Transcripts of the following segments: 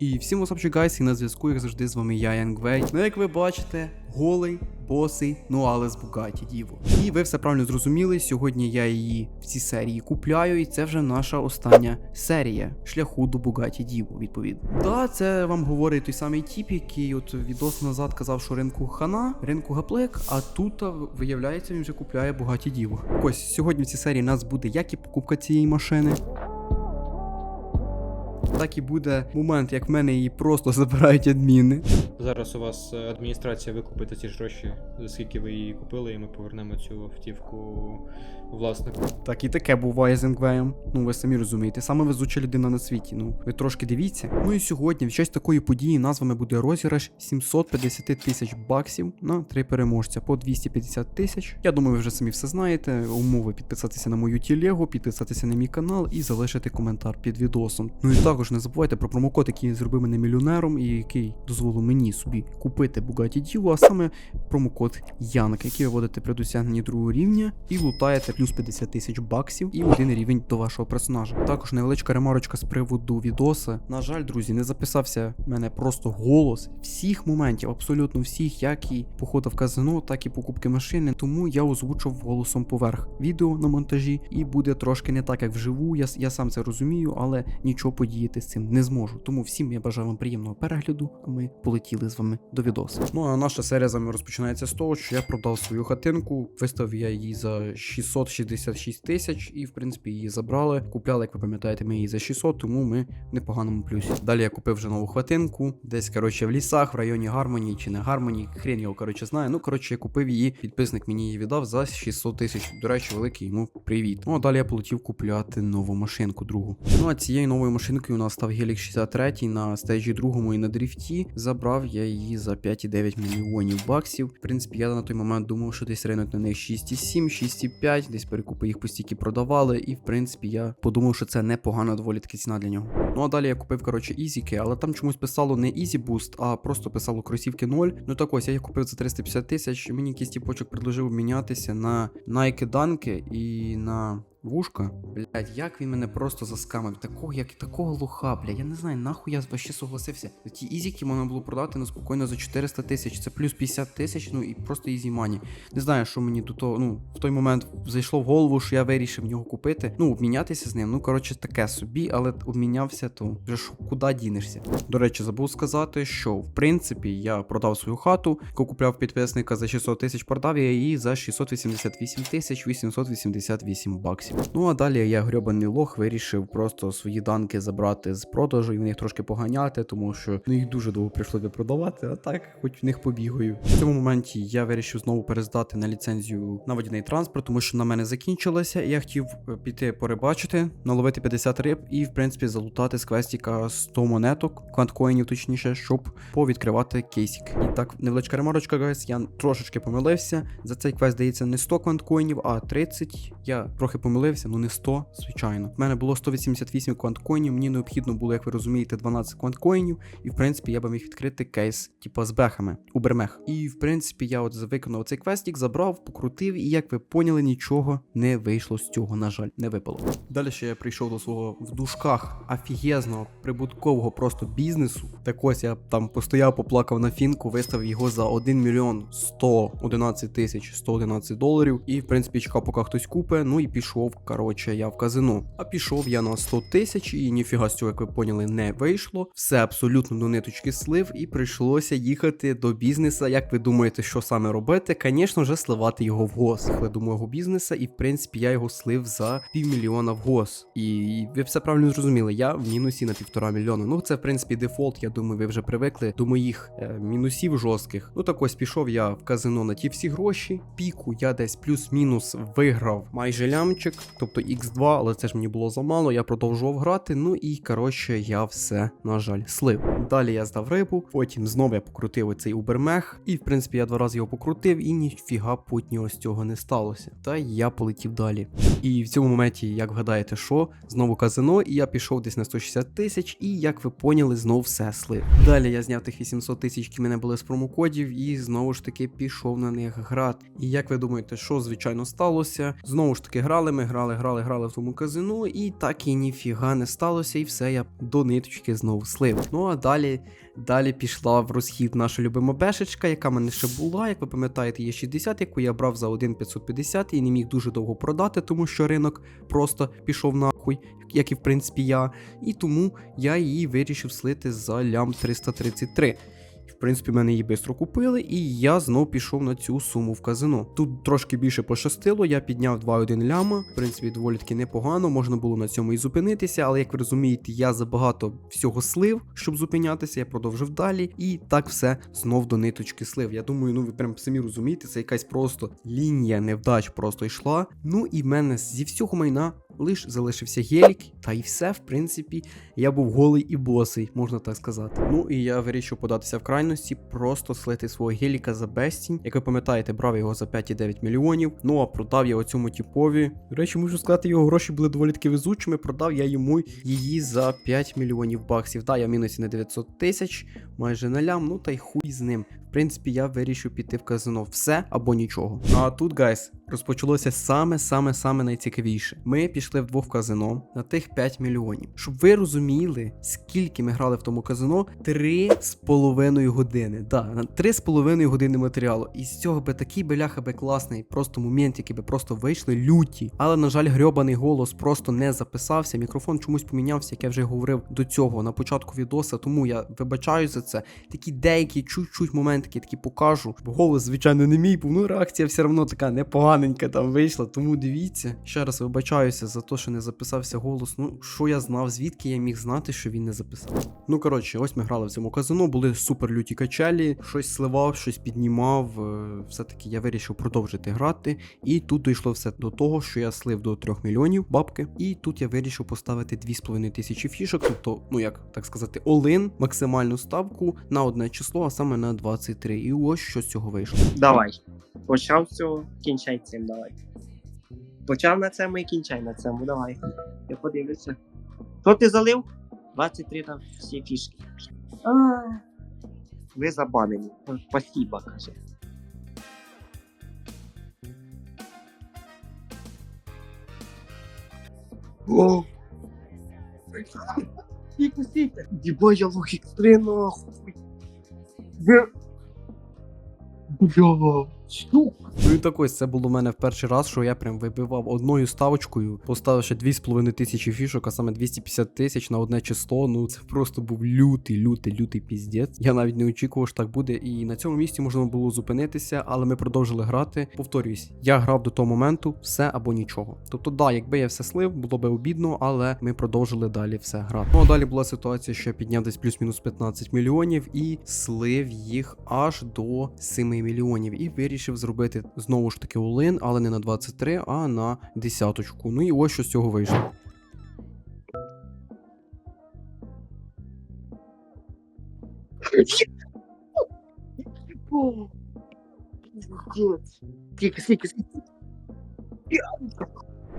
І всім васапчик гайс, і на зв'язку, як завжди, з вами я, Янгвей. Ну, як ви бачите, голий, босий, ну але з Бугаті Діво. І ви все правильно зрозуміли. Сьогодні я її в цій серії купляю, і це вже наша остання серія шляху до Бугаті Діво, відповідно. Да, це вам говорить той самий тіп, який от відос назад казав, що ринку хана, ринку гаплик, а тут виявляється, він вже купляє Бугаті Діво. Ось сьогодні в цій серії нас буде як і покупка цієї машини. Так і буде момент, як в мене її просто забирають адміни. Зараз у вас е, адміністрація викупить ці ж гроші, за скільки ви її купили, і ми повернемо цю автівку власнику. Так і таке буває з Енгвеєм. Ну ви самі розумієте, саме везуча людина на світі. Ну ви трошки дивіться. Ну і сьогодні, в честь такої події, назвами буде розіграш 750 тисяч баксів на три переможця по 250 тисяч. Я думаю, ви вже самі все знаєте. Умови підписатися на мою тілегу, підписатися на мій канал і залишити коментар під відосом. Ну і також не забувайте про промокод, який зробив мене мільйонером і який дозволив мені собі купити Bugatti Divo, а саме промокод Янка, який ви вводите при досягненні другого рівня і лутаєте плюс 50 тисяч баксів і один рівень до вашого персонажа. Також невеличка ремарочка з приводу відоса. На жаль, друзі, не записався в мене просто голос всіх моментів, абсолютно всіх, як і походу в казино, так і покупки машини. Тому я озвучив голосом поверх відео на монтажі, і буде трошки не так, як вживу. Я, я сам це розумію, але нічого подіяти з цим не зможу. Тому всім я бажаю вам приємного перегляду. Ми полетіли з вами до відосу. Ну а наша серія з вами розпочинається з того, що я продав свою хатинку, виставив я її за 666 тисяч, і в принципі її забрали. Купляли, як ви пам'ятаєте, ми її за 600, тому ми в непоганому плюсі. Далі я купив вже нову хатинку, десь коротше в лісах, в районі Гармонії чи не Гармонії. Хрен його коротше знає. Ну коротше, я купив її. Підписник мені її віддав за 600 тисяч. До речі, великий йому привіт. Ну а далі я полетів купляти нову машинку другу. Ну а цією новою машинкою нас став Helix 63 на стежі другому і на дріфті. Забрав я її за 5,9 мільйонів баксів. В принципі, я на той момент думав, що десь ринуть на них 6,7, 6,5, десь перекупи їх постійки продавали. І в принципі я подумав, що це непогана доволі таки ціна для нього. Ну а далі я купив, коротше, ізіки, але там чомусь писало не Easy Boost, а просто писало кросівки 0. Ну так ось я їх купив за 350 тисяч. Мені якийсь тіпочок предложив обмінятися на Nike Данки і на. Вушка, блять, як він мене просто заскамив. Такого, як такого лоха, бля. Я не знаю, нахуй я вообще согласився. Ті ізіки можна було продати ну, спокійно за 400 тисяч. Це плюс 50 тисяч, ну і просто ізі мані. Не знаю, що мені до того, ну, в той момент зайшло в голову, що я вирішив його купити. Ну, обмінятися з ним. Ну, коротше, таке собі, але обмінявся, то вже ж куди дінешся. До речі, забув сказати, що в принципі я продав свою хату, яку купляв підписника за 600 тисяч, продав я її за 688 тисяч 888 баксів. Ну а далі я грьобаний лох вирішив просто свої данки забрати з продажу і в них трошки поганяти, тому що ну, їх дуже довго прийшло продавати, а так, хоч в них побігаю. В цьому моменті я вирішив знову перездати на ліцензію на водяний транспорт, тому що на мене закінчилася. і Я хотів е, піти порибачити, наловити 50 риб і, в принципі, залутати з квестіка 100 монеток, кванткоїнів, точніше, щоб повідкривати кейсик. І так, невеличка ремарочка, гайс, я трошечки помилився. За цей квест дається не 100 кванткоїнів, а 30. Я трохи помилився, ну не 100, звичайно. В мене було 188 кванткоїнів, мені необхідно було, як ви розумієте, 12 кванткоїнів, і в принципі я би міг відкрити кейс, типу з бехами, убермех. І в принципі я от виконав цей квестик, забрав, покрутив, і як ви поняли, нічого не вийшло з цього, на жаль, не випало. Далі ще я прийшов до свого в дужках офігезного прибуткового просто бізнесу. Так ось я там постояв, поплакав на фінку, виставив його за 1 мільйон 111 тисяч 111 доларів. І в принципі чекав, поки хтось купе. Ну і пішов, коротше, я в казино. А пішов я на 100 тисяч, і ніфіга з цього, як ви поняли, не вийшло. Все абсолютно до ниточки слив, і прийшлося їхати до бізнеса. Як ви думаєте, що саме робити? Звісно ж, сливати його в гос. Я до мого бізнеса, і в принципі я його слив за півмільйона в гос. І ви все правильно зрозуміли, я в мінусі на півтора мільйона. Ну це в принципі дефолт. Я думаю, ви вже привикли до моїх е, мінусів жорстких. Ну так ось пішов я в казино на ті всі гроші. Піку я десь плюс-мінус виграв майже лямчик, тобто X2, але це ж мені було замало. Я продовжував грати. Ну і коротше, я все, на жаль, слив. Далі я здав рибу, потім знову я покрутив оцей убермех. І в принципі я два рази його покрутив, і ніфіга путнього з цього не сталося. Та я полетів далі. І в цьому моменті, як вгадаєте, що знову казино, і я пішов десь на 160 тисяч, і як ви поняли, знов все слив. Далі я зняв тих 800 тисяч, які мене були з промокодів, і знову ж таки пішов на них грати. І як ви думаєте, що звичайно сталося? Знову ж таки грали ми, грали, грали, грали в тому казино, і так і ніфіга не сталося, і все, я до ниточки знову слив. Ну а далі, далі пішла в розхід наша любима бешечка, яка мене ще була. Як ви пам'ятаєте, є 60, яку я брав за 1,550 і не міг дуже довго продати, тому що ринок просто пішов нахуй, як і в принципі я. І тому я її вирішив слити за лям 333. Принципі, мене її швидко купили, і я знов пішов на цю суму в казино. Тут трошки більше пощастило, я підняв 2,1 ляма. В принципі, доволі таки непогано, можна було на цьому і зупинитися, але як ви розумієте, я забагато всього слив, щоб зупинятися, я продовжив далі, і так все знов до ниточки слив. Я думаю, ну ви прям самі розумієте, це якась просто лінія невдач просто йшла. Ну і в мене зі всього майна лиш залишився гелік, та й все, в принципі, я був голий і босий, можна так сказати. Ну і я вирішив податися в крайності, просто слити свого геліка за безцінь. Як ви пам'ятаєте, брав його за 5,9 мільйонів. Ну а продав я цьому типові. До речі, можу сказати, його гроші були доволі таки везучими. Продав я йому її за 5 мільйонів баксів. Да, я в мінусі на 900 тисяч, майже на лям, ну та й хуй з ним. В принципі, я вирішив піти в казино все або нічого. А тут, гайс, розпочалося саме-саме-саме найцікавіше. Ми пішли вдвох в казино на тих 5 мільйонів. Щоб ви розуміли, скільки ми грали в тому казино, 3,5 години. Да, на 3,5 години матеріалу. І з цього би такий беляха би класний, просто момент, який би просто вийшли люті. Але, на жаль, грьобаний голос просто не записався. Мікрофон чомусь помінявся, як я вже говорив до цього на початку відоса, тому я вибачаю за це. Такі деякі чуть-чуть моментики такі покажу. Голос, звичайно, не мій, був, ну реакція все одно така непоганенька там вийшла. Тому дивіться. Ще раз вибачаюся за те, що не записався голос. Ну, що я знав, звідки я міг знати, що він не записав. Ну коротше, ось ми грали в цьому казино, були супер люті качелі, щось сливав, щось піднімав. е, Все-таки я вирішив продовжити грати. І тут дійшло все до того, що я слив до 3 мільйонів бабки. І тут я вирішив поставити 2,5 тисячі фішок, тобто, ну як так сказати, олин, максимальну ставку на одне число, а саме на 23. І ось що з цього вийшло. Давай. Почав з цього, кінчай цим, давай. Почав на цьому і кінчай на цьому, давай. Я подивлюся. Що ти залив? 23 там всі фішки. А, Ви забанені. Спасибо, каже. О! Стійте! Діба, я логік 3 нахуй! Ви... Бля, сука! Ну і так ось це було в мене в перший раз, що я прям вибивав одною ставочкою, поставивши 2,5 тисячі фішок, а саме 250 тисяч на одне число. Ну це просто був лютий, лютий, лютий піздець. Я навіть не очікував, що так буде. І на цьому місці можна було зупинитися, але ми продовжили грати. Повторюсь, я грав до того моменту все або нічого. Тобто, да, якби я все слив, було би обідно, але ми продовжили далі все грати. Ну а далі була ситуація, що я підняв десь плюс-мінус 15 мільйонів і слив їх аж до 7 мільйонів. І вирішив зробити знову ж таки улин, але не на 23, а на десяточку. Ну і ось що з цього вийшло.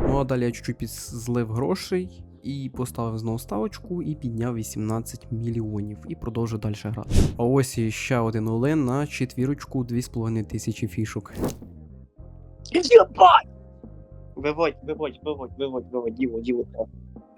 Ну а далі я чуть-чуть підзлив грошей і поставив знову ставочку і підняв 18 мільйонів і продовжив далі грати. А ось ще один Олен на четвірочку 2,5 тисячі фішок. Виводь, виводь, виводь, виводь, виводь, діво, діло.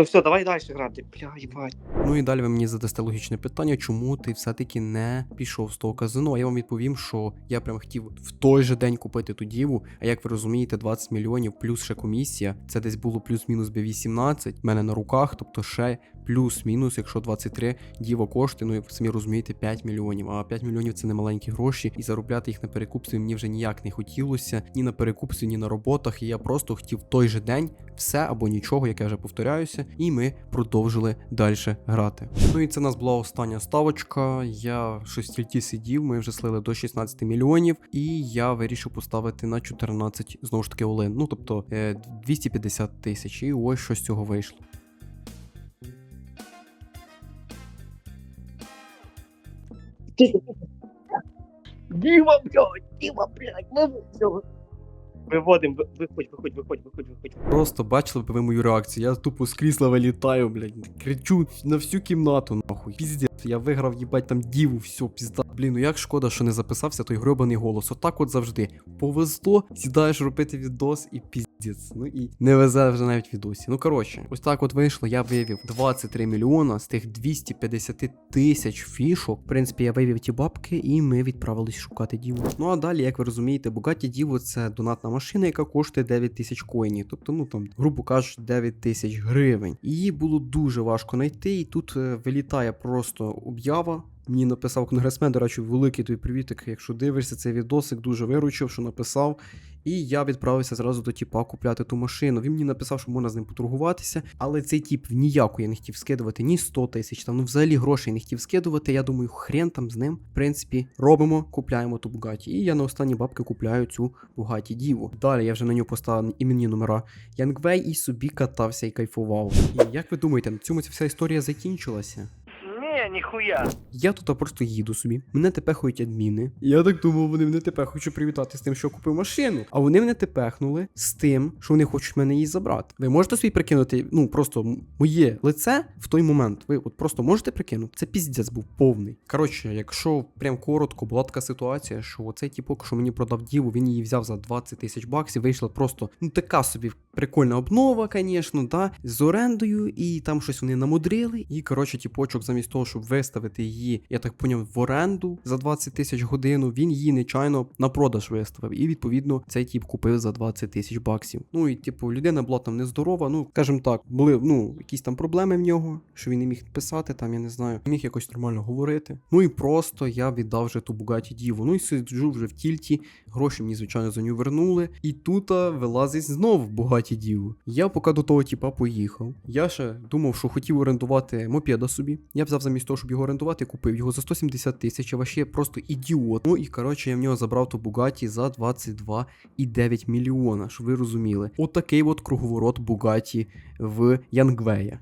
Ну все, давай далі грати. Бля, їбать. Ну і далі ви мені задасте логічне питання, чому ти все-таки не пішов з того казино. А я вам відповім, що я прям хотів в той же день купити ту діву. А як ви розумієте, 20 мільйонів плюс ще комісія. Це десь було плюс-мінус бі 18 в мене на руках, тобто ще плюс-мінус, якщо 23 діва коштує, ну ви самі розумієте, 5 мільйонів. А 5 мільйонів це не маленькі гроші, і заробляти їх на перекупстві мені вже ніяк не хотілося, ні на перекупстві, ні на роботах. І я просто хотів той же день все або нічого, як я вже повторяюся, і ми продовжили далі грати. Ну і це у нас була остання ставочка. Я щось тільки сидів, ми вже слили до 16 мільйонів, і я вирішив поставити на 14 знову ж таки олен. Ну тобто е, 250 тисяч. І ось що з цього вийшло. Діва, блядь, Діма, блядь, виводь цього. Виводим, ви- виходь, виходь, виходь, виходь, виходь. Просто бачили б ви мою реакцію. Я тупо з крісла вилітаю, блядь. Кричу на всю кімнату, нахуй. Піздець, я виграв, їбать, там діву, все, пізда, Блін, ну як шкода, що не записався той гробаний голос. Отак от завжди. Повезло, сідаєш робити відос і піздець. Ну і не везе вже навіть відосі. Ну коротше, ось так от вийшло. Я вивів 23 мільйона з тих 250 тисяч фішок. В принципі, я вивів ті бабки, і ми відправились шукати діву. Ну а далі, як ви розумієте, Bugatti Divo це донатна машина, яка коштує 9 тисяч коїнів. Тобто, ну там, грубо кажучи, 9 тисяч гривень. Її було дуже важко знайти, і тут е, вилітає просто об'ява. Мені написав конгресмен, до речі, великий твій привітик. Якщо дивишся цей відосик, дуже виручив, що написав. І я відправився зразу до тіпа купляти ту машину. Він мені написав, що можна з ним поторгуватися, але цей тіп ніяко я не хотів скидувати, ні 100 тисяч, там ну взагалі грошей не хотів скидувати. Я думаю, хрен там з ним. В принципі, робимо, купляємо ту Бугаті. І я на останні бабки купляю цю Бугаті Діву. Далі я вже на нього поставив іменні номера Янгвей і собі катався і кайфував. І як ви думаєте, на цьому ця вся історія закінчилася? Не, нихуя. Я тут просто їду собі. Мене тепехують адміни. Я так думав, вони мене хочуть привітати з тим, що купив машину. А вони мене тепехнули з тим, що вони хочуть мене її забрати. Ви можете собі прикинути, ну просто моє лице в той момент. Ви от просто можете прикинути? Це піздець був повний. Коротше, якщо прям коротко була така ситуація, що оцей тіпок, що мені продав діву, він її взяв за 20 тисяч баксів. Вийшла просто ну така собі прикольна обнова, звісно, да, з орендою, і там щось вони намудрили. І коротше, тіпочок, замість того, щоб виставити її, я так поняв, в оренду за 20 тисяч годину, він її нечайно на продаж виставив. І відповідно цей тіп купив за 20 тисяч баксів. Ну і типу, людина була там нездорова. Ну, скажімо так, були ну якісь там проблеми в нього, що він не міг писати, там я не знаю, не міг якось нормально говорити. Ну і просто я віддав вже ту Бугаті Діву. Ну і сиджу вже в тільті. Гроші мені, звичайно, за нього вернули. І тут вилазить знов Бугаті Діву. Я поки до того тіпа поїхав. Я ще думав, що хотів орендувати мопеда собі. Я взяв замість того, щоб його орендувати, купив його за 170 тисяч, а ваще просто ідіот. Ну і коротше, я в нього забрав ту Бугаті за 22,9 мільйона, щоб ви розуміли. Отакий от круговорот Бугаті в Янгвея.